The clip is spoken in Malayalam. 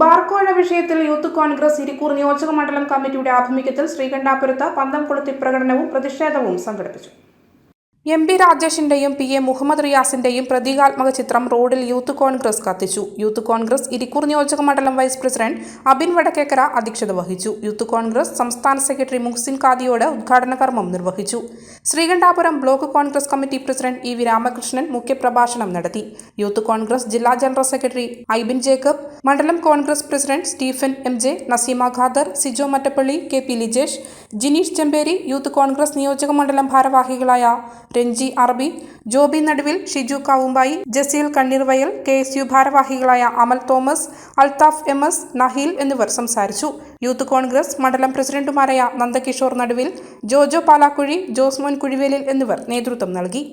ബാർക്കോഴ വിഷയത്തിൽ യൂത്ത് കോൺഗ്രസ് ഇരിക്കൂർ നിയോജക മണ്ഡലം കമ്മിറ്റിയുടെ ആഭിമുഖ്യത്തിൽ ശ്രീകണ്ഠാപുരത്ത് പന്തംകൊളുത്തി പ്രകടനവും പ്രതിഷേധവും സംഘടിപ്പിച്ചു. എം പി രാജേഷിന്റെയും പി എ മുഹമ്മദ് റിയാസിന്റെയും പ്രതീകാത്മക ചിത്രം റോഡിൽ യൂത്ത് കോൺഗ്രസ് കത്തിച്ചു. യൂത്ത് കോൺഗ്രസ് ഇരിക്കൂർ നിയോജക മണ്ഡലം വൈസ് പ്രസിഡന്റ് അബിൻ വടക്കേക്കര അധ്യക്ഷത വഹിച്ചു. യൂത്ത് കോൺഗ്രസ് സംസ്ഥാന സെക്രട്ടറി മുഹ്സിൻ കാദിയോട് ഉദ്ഘാടന കർമ്മം നിർവഹിച്ചു. Sreekandapuram block Congress committee president E V Ramakrishnan മുഖ്യപ്രഭാഷണം നടത്തി. യൂത്ത് കോൺഗ്രസ് ജില്ലാ ജനറൽ സെക്രട്ടറി ഐബിൻ ജേക്കബ് മണ്ഡലം Congress president Stephen M J Naseema Khader Sijo Mattappally K P Lijesh Jineesh Chemperi youth Congress നിയോജക മണ്ഡലം ഭാരവാഹികളായ Ranji Arabi Joby Naduvil Shiju Kavumbayi Jaseel Kanneervayal K S U ഭാരവാഹികളായ Amal Thomas Althaf M S Naheel എന്നിവർ സംസാരിച്ചു. യൂത്ത് കോൺഗ്രസ് മണ്ഡലം പ്രസിഡന്റുമാരായ നന്ദകിഷോർ നടുവിൽ ജോജോ പാലാക്കുഴി ജോസ്മോൻ കുഴിവേലിൽ എന്നിവർ നേതൃത്വം നൽകി.